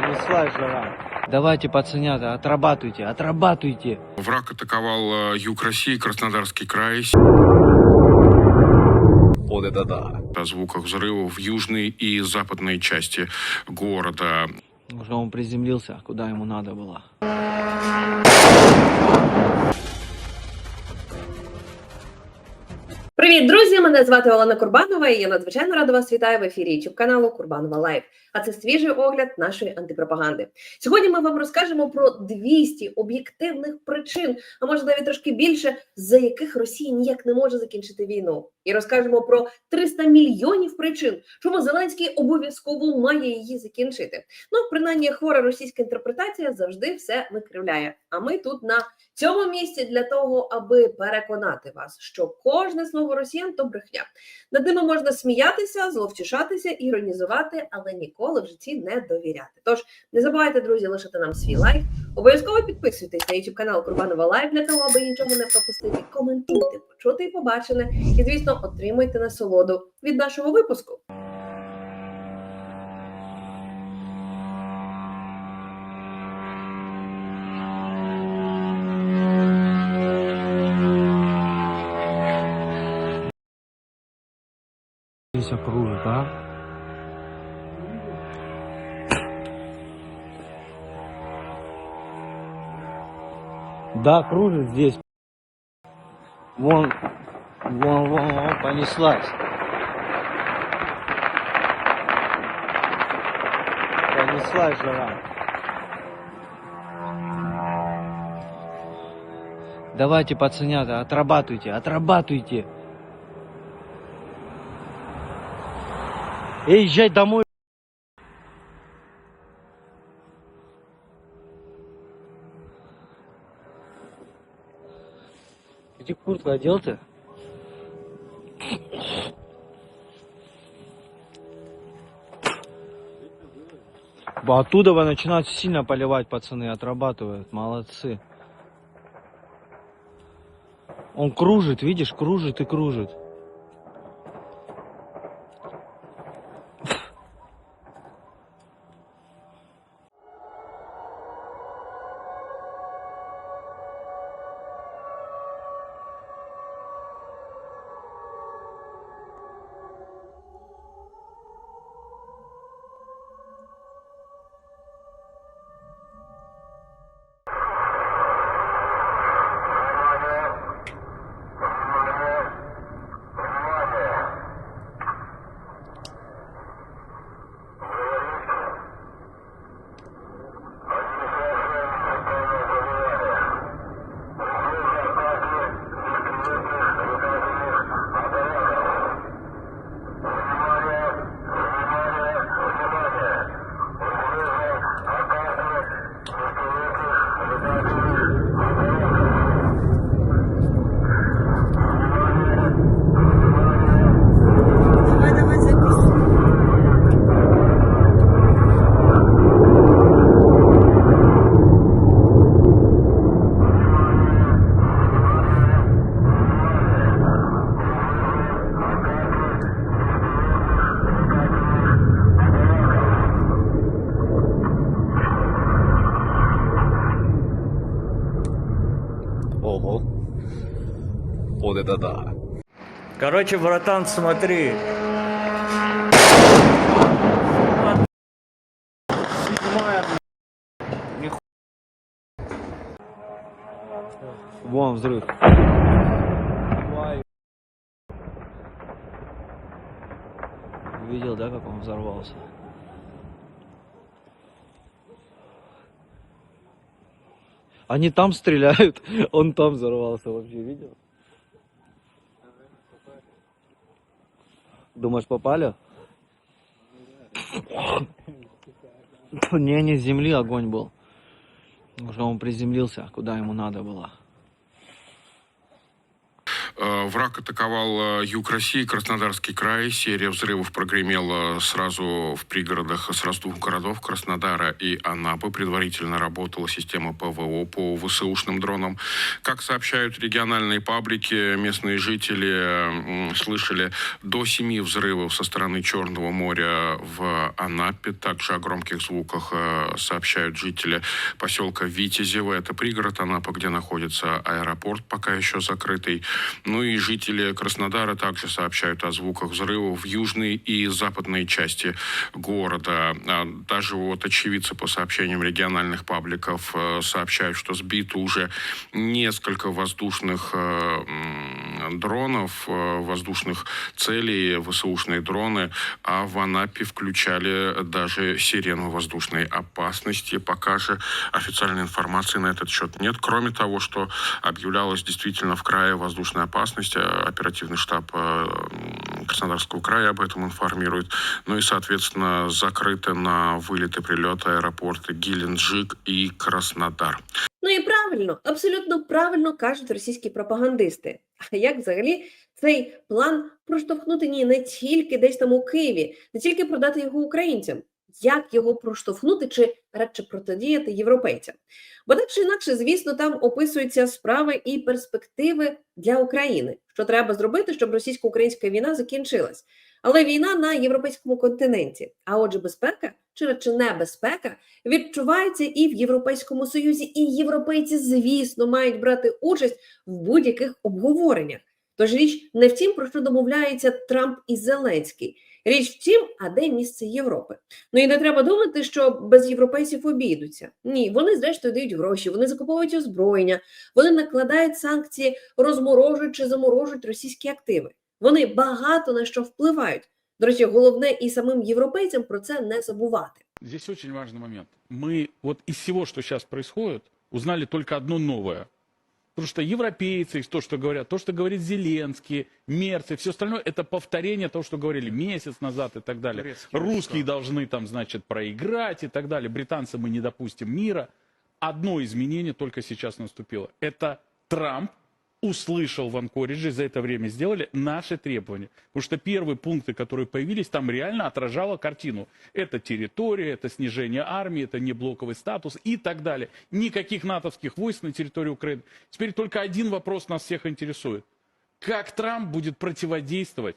Понеслась жара. Давайте, пацанята, отрабатывайте, отрабатывайте. Враг атаковал э, юг России, Краснодарский край. Вот это да. О звуках взрывов в южной и западной части города. Уже он приземлился, куда ему надо было. Привіт, друзі! Мене звати Олена Курбанова, і я надзвичайно рада вас вітаю в ефірі youtube каналу Курбанова Лайв. А це свіжий огляд нашої антипропаганди. Сьогодні ми вам розкажемо про 200 об'єктивних причин, а може навіть трошки більше, за яких Росія ніяк не може закінчити війну. І розкажемо про 300 мільйонів причин, чому Зеленський обов'язково має її закінчити. Ну, принаймні, хвора російська інтерпретація завжди все викривляє. А ми тут на цьому місці для того, аби переконати вас, що кожне слово росіян то брехня. Над ними можна сміятися, зловтішатися, іронізувати, але ніколи в житті не довіряти. Тож не забувайте, друзі, лишити нам свій лайк. Обов'язково підписуйтесь на YouTube канал Курбанова Лайв для того, аби нічого не пропустити. Коментуйте, почути і побачене. І звісно, отримуйте насолоду від нашого випуску. Здесь окружит, Да, кружит здесь. Вон, вон, вон, вон, понеслась. Понеслась жара. Давайте, пацанята, отрабатывайте, отрабатывайте. Эй, езжай домой. Куртку одел ты? Оттуда вы начинают сильно поливать, пацаны, отрабатывают. Молодцы. Он кружит, видишь, кружит и кружит. Ого. Вот это да. Короче, братан, смотри. Вон взрыв. Видел, да, как он взорвался? Они там стреляют, он там взорвался вообще, видел? Думаешь, попали? Не, не с земли огонь был. Уже он приземлился, куда ему надо было. Э, Враг атаковал э, юг России, Краснодарский край. Серия взрывов прогремела сразу в пригородах, сразу двух городов Краснодара и Анапы. Предварительно работала система ПВО по ВСУшным дронам. Как сообщают региональные паблики, местные жители слышали до семи взрывов со стороны Черного моря в Анапе. Также о громких звуках э, сообщают жители поселка Витязево. Это пригород Анапа, где находится аэропорт, пока еще закрытый. Ну и жители Краснодара также сообщают о звуках взрывов в южной и западной части города. А Даже вот очевидцы по сообщениям региональных пабликов э, сообщают, что сбито уже несколько воздушных э, дронов, э, воздушных целей, ВСУшные дроны, а в Анапе включали даже сирену воздушной опасности. Пока же официальной информации на этот счет нет. Кроме того, что объявлялось действительно в крае воздушной опасности, а оперативный штаб э, м, Краснодарского края об этом информирует. Ну и, соответственно, закрыты на вылеты, прилеты аэропорты Геленджик и Краснодар. Ну і правильно, абсолютно правильно кажуть російські пропагандисти. А як взагалі цей план проштовхнути ні не тільки десь там у Києві, не тільки продати його українцям, як його проштовхнути чи радше протидіяти європейцям? Бо так чи інакше, звісно, там описуються справи і перспективи для України, що треба зробити, щоб російсько-українська війна закінчилась. Але війна на європейському континенті, а отже, безпека чи радше небезпека відчувається і в Європейському Союзі, і європейці, звісно, мають брати участь в будь-яких обговореннях. Тож річ не в тім, про що домовляються Трамп і Зеленський. Річ в тім, а де місце Європи. Ну і не треба думати, що без європейців обійдуться. Ні, вони зрештою дають гроші, вони закуповують озброєння, вони накладають санкції, розморожують чи заморожують російські активи. Вони багато на що впливають. До речі, головне і самим європейцям про це не забувати. Здесь очень важный момент. Мы вот из всего, что сейчас происходит, узнали только одно новое. Потому что европейцы, то, что говорят, то, что говорит Зеленский, Мерц и все остальное, это повторение того, что говорили месяц назад и так далее. Русские должны там, значит, проиграть и так далее. Британцы мы не допустим мира. Одно изменение только сейчас наступило. Это Трамп услышал в Анкоридже, за это время сделали наши требования. Потому что первые пункты, которые появились, там реально отражало картину. Это территория, это снижение армии, это не блоковый статус и так далее. Никаких натовских войск на территории Украины. Теперь только один вопрос нас всех интересует. Как Трамп будет противодействовать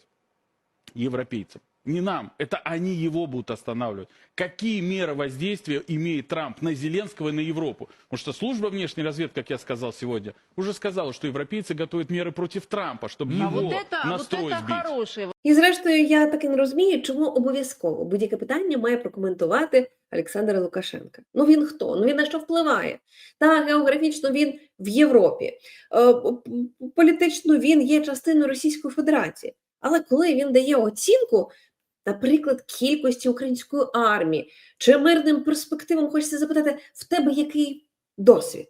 европейцам? Не нам, это они его будут останавливать. Какие меры воздействия имеет Трамп на Зеленского и на Европу? Потому что служба внешней разведки, как я сказал сегодня, уже сказала, что европейцы готовят меры против Трампа, чтобы А его вот это, вот настрой это сбить. хороший І зрештою, я таки не розумію, чому обов'язково будь-яке питання має прокоментувати Олександр Лукашенка. Ну він хто? Ну він на що впливає? Та географічно він в Європі, Е, п- п- політично він є частиною Російської Федерації. Але коли він дає оцінку, наприклад, кількості української армії чи мирним перспективам, хочеться запитати, в тебе який досвід?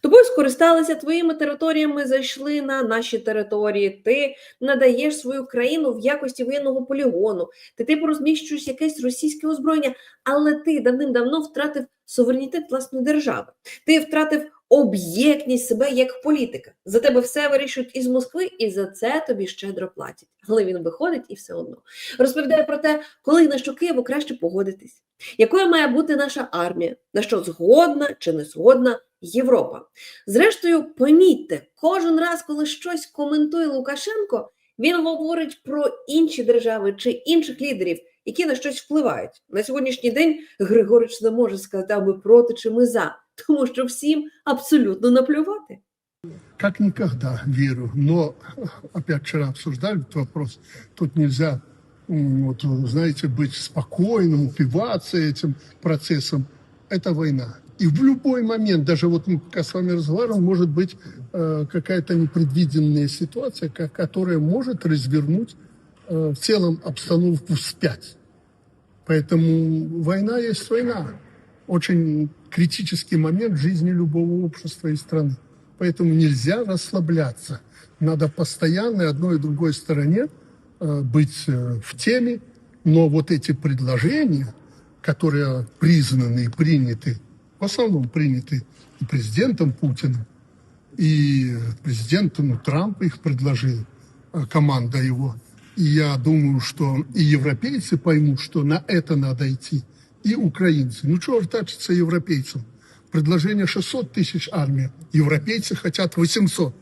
Тобою скористалися твоїми територіями, зайшли на наші території. Ти надаєш свою країну в якості воєнного полігону, ти типу розміщуєш якесь російське озброєння, але ти давним-давно втратив суверенітет власної держави. Ти втратив об'єктність себе як політика. За тебе все вирішують із Москви, і за це тобі щедро платять. Але він виходить і все одно розповідає про те, коли на що Києву краще погодитись, якою має бути наша армія, на що згодна чи не згодна Європа. Зрештою, помітьте, кожен раз, коли щось коментує Лукашенко, він говорить про інші держави чи інших лідерів, які на щось впливають. На сьогоднішній день Григорич не може сказати, а ми проти чи ми за, тому що всім абсолютно наплювати. как никогда верю. Но опять вчера обсуждали этот вопрос. Тут нельзя, м, вот, знаете, быть спокойным, упиваться этим процессом. Это война. И в любой момент, даже вот мы пока с вами разговариваем, может быть э, какая-то непредвиденная ситуация, ко- которая может развернуть э, в целом обстановку вспять. Поэтому война есть война. Очень критический момент жизни любого общества и страны. Поэтому нельзя расслабляться. Надо постоянно одной и другой стороне э, быть э, в теме. Но вот эти предложения, которые признаны и приняты, в основном приняты и президентом Путиным, И президент ну, Трамп их предложил, команда его. И я думаю, что и европейцы поймут, что на это надо идти, и украинцы. Ну, чего ртачиться европейцам? Предложение 600 тысяч армии, европейцы хотят 800.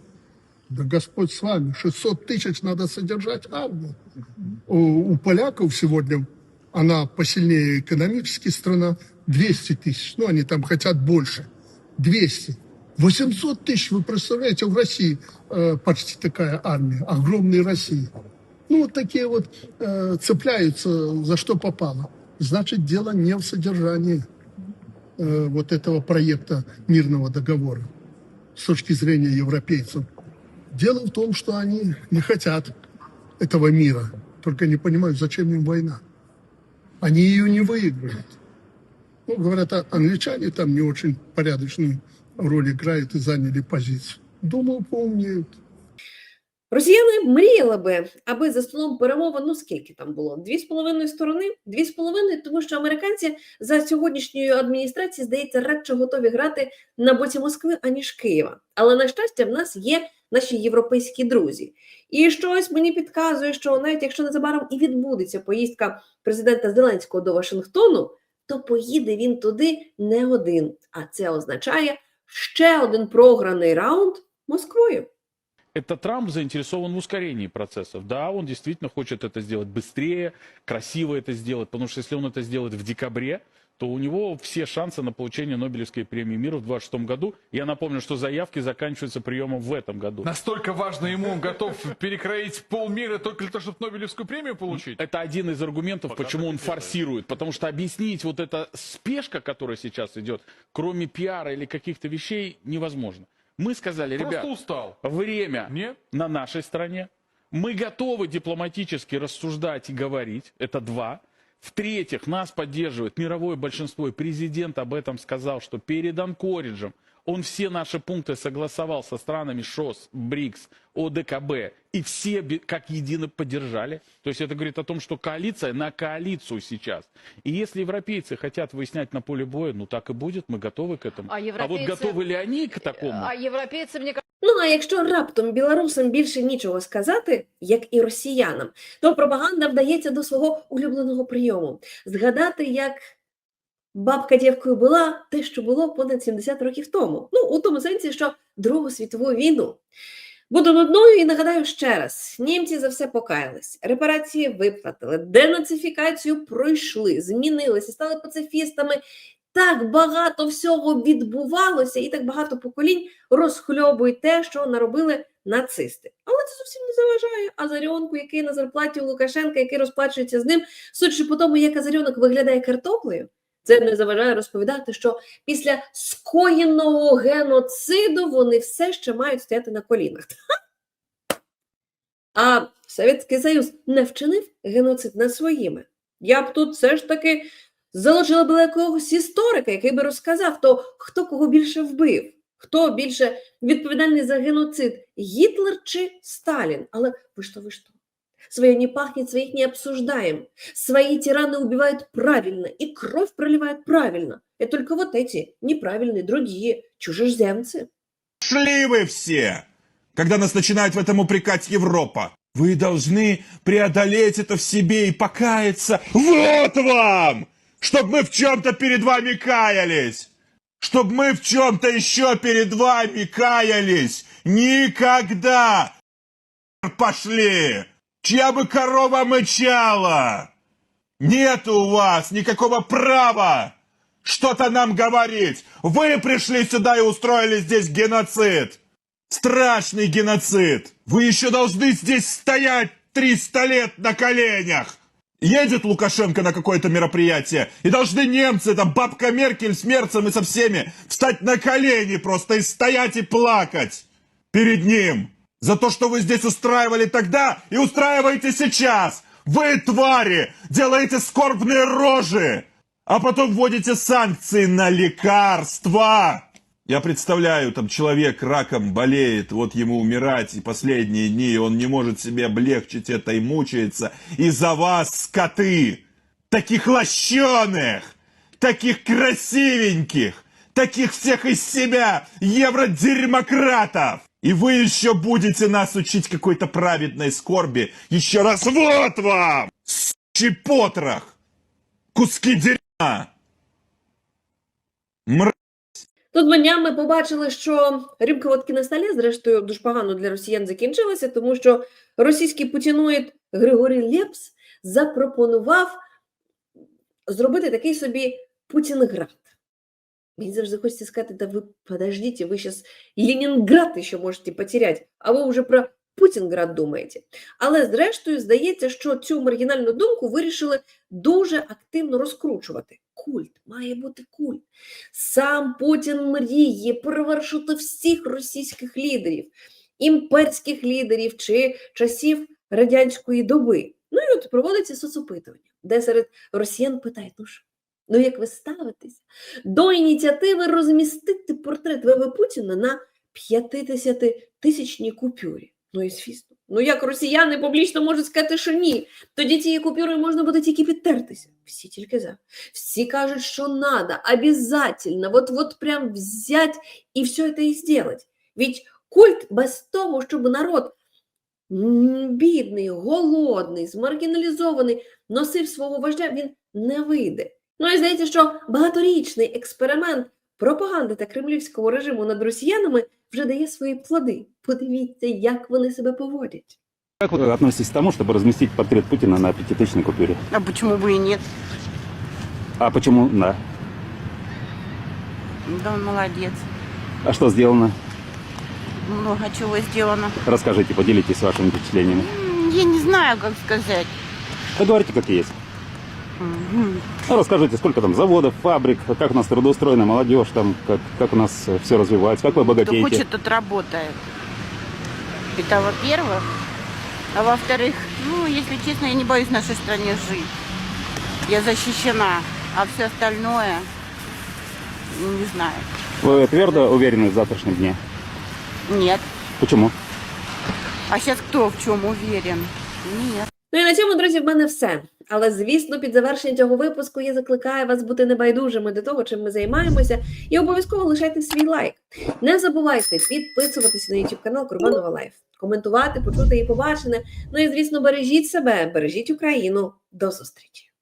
Да Господь с вами, 600 тысяч надо содержать армию. У, у поляков сегодня, она посильнее экономически страна, 200 тысяч. Ну, они там хотят больше. 200. 800 тысяч, вы представляете, в России э, почти такая армия, огромной России. Ну, вот такие вот э, цепляются за что попало. Значит, дело не в содержании э, вот этого проекта мирного договора с точки зрения европейцев. Дело в том, что они не хотят этого мира, только не понимают, зачем им война. Они ее не выиграют. Ну, говорят, а англичане там не очень порядочную роль играют и заняли позицию. Думаю, поумнеют. Росіяни мріяли би, аби за столом перемовин, ну скільки там було? Дві з половиною сторони? Дві з половиною, тому що американці за сьогоднішньою адміністрацією, здається, радше готові грати на боці Москви, аніж Києва. Але на щастя, в нас є наші європейські друзі. І щось мені підказує, що навіть якщо незабаром і відбудеться поїздка президента Зеленського до Вашингтону, то поїде він туди не один. А це означає ще один програний раунд Москвою. Это Трамп заинтересован в ускорении процессов. Да, он действительно хочет это сделать быстрее, красиво это сделать, потому что если он это сделает в декабре, то у него все шансы на получение Нобелевской премии мира в 2026 году. Я напомню, что заявки заканчиваются приемом в этом году. Настолько важно ему, он готов перекроить полмира только для того, чтобы Нобелевскую премию получить? Это один из аргументов, почему он форсирует. Потому что объяснить вот эта спешка, которая сейчас идет, кроме пиара или каких-то вещей, невозможно. Мы сказали, Просто ребят, устал. время Нет? на нашей стороне. Мы готовы дипломатически рассуждать и говорить. Это два. В-третьих, нас поддерживает мировое большинство. И президент об этом сказал, что перед Анкориджем он все наши пункты согласовал со странами ШОС, БРИКС, ОДКБ. И все бе- как едино поддержали. То есть это говорит о том, что коалиция на коалицию сейчас. И если европейцы хотят выяснять на поле боя, ну так и будет, мы готовы к этому. А вот европейцы- готовы ли они к такому? А європейці, мені Ну а якщо раптом білорусам більше нічого сказати, як і росіянам, то пропаганда вдається до свого улюбленого прийому згадати, як бабка дівкою була те, що було понад 70 років тому. Ну, у тому сенсі, що Другу світову війну. Буду нудною і нагадаю ще раз: німці за все покаялись, репарації виплатили, денацифікацію пройшли, змінилися, стали пацифістами. Так багато всього відбувалося, і так багато поколінь розхльобують те, що наробили нацисти. Але це зовсім не заважає Азаріонку, який на зарплаті у Лукашенка, який розплачується з ним, судячи по тому, як Азаріонок виглядає картоплею. Це не заважає розповідати, що після скоєного геноциду вони все ще мають стояти на колінах. А Совєтський Союз не вчинив геноцид над своїми. Я б тут все ж таки залучила б якогось історика, який би розказав, то хто кого більше вбив, хто більше відповідальний за геноцид, Гітлер чи Сталін. Але ви що, ви що? Своє не пахнет, своих не обсуждаем. Свои тираны убивают правильно, и кровь проливают правильно. Это только вот эти неправильные, другие, чужеземцы. Шли вы все, когда нас начинает в этом упрекать Европа. Вы должны преодолеть это в себе и покаяться. Вот вам! Чтоб мы в чем-то перед вами каялись. Чтоб мы в чем-то еще перед вами каялись. Никогда! Пошли! Чья бы корова мычала! Нет у вас никакого права что-то нам говорить. Вы пришли сюда и устроили здесь геноцид. Страшный геноцид. Вы еще должны здесь стоять 300 лет на коленях. Едет Лукашенко на какое-то мероприятие, и должны немцы, там бабка Меркель с Мерцем и со всеми, встать на колени просто и стоять и плакать перед ним. За то, что вы здесь устраивали тогда и устраиваете сейчас. Вы, твари, делаете скорбные рожи, а потом вводите санкции на лекарства. Я представляю, там человек раком болеет, вот ему умирать и последние дни, и он не может себе облегчить это и мучается. из-за вас, скоты, таких лощеных, таких красивеньких, таких всех из себя евродерьмократов. И вы еще будете нас учить какой-то праведной скорби. Еще раз вот вам! Сучий потрох! Куски дерьма! Мр... Тут ми побачили, що рюмка водки на столі, зрештою, дуже погано для росіян закінчилася, тому що російський путіноїд Григорій Лепс запропонував зробити такий собі Путінград. Мені завжди хочеться сказати, да ви подождіть, ви зараз Ленінград ще можете потеряти, а ви вже про Путінград думаєте. Але зрештою здається, що цю маргінальну думку вирішили дуже активно розкручувати. Культ має бути культ. Сам Путін мріє перевершити всіх російських лідерів, імперських лідерів чи часів радянської доби. Ну і от проводиться соцопитування, де серед росіян питають, ну що, ну як ви ставитесь до ініціативи розмістити портрет ВВ Путіна на 50-тисячній купюрі. Ну і звісно. Ну як росіяни публічно можуть сказати, що ні, тоді цією купюрою можна буде тільки підтертися. Всі тільки за. Всі кажуть, що надо, обязательно, вот, вот прям взять і все це і сделать. Ведь культ без того, щоб народ бідний, голодний, змаргіналізований, носив свого вождя, він не вийде. Ну і здається, що багаторічний експеримент пропаганди та кремлівського режиму над росіянами вже дає свої плоди. Подивіться, як вони себе поводять. Как вы относитесь к тому, чтобы разместить портрет Путина на пятитысячной купюре? А почему бы и нет? А почему да? Да он молодец. А что сделано? Много чего сделано. Расскажите, поделитесь вашими впечатлениями. М, Я не знаю, как сказать. Вы говорите, как есть. Ну, расскажите, сколько там заводов, фабрик, как у нас трудоустроена молодежь, там, как, как у нас все развивается, как вы Кто богатеете. хочет, тот работает. Это во-первых. А во-вторых, ну, если честно, я не боюсь в нашей стране жить. Я защищена. А все остальное, ну, не знаю. Вы твердо уверены в завтрашнем дне? Нет. Почему? А сейчас кто в чем уверен? Нет. Ну і на цьому, друзі, в мене все. Але звісно, під завершення цього випуску я закликаю вас бути небайдужими до того, чим ми займаємося, і обов'язково лишайте свій лайк. Не забувайте підписуватися на YouTube канал Курбанова Лайф, коментувати, почути і побачене. Ну і звісно, бережіть себе, бережіть Україну. До зустрічі!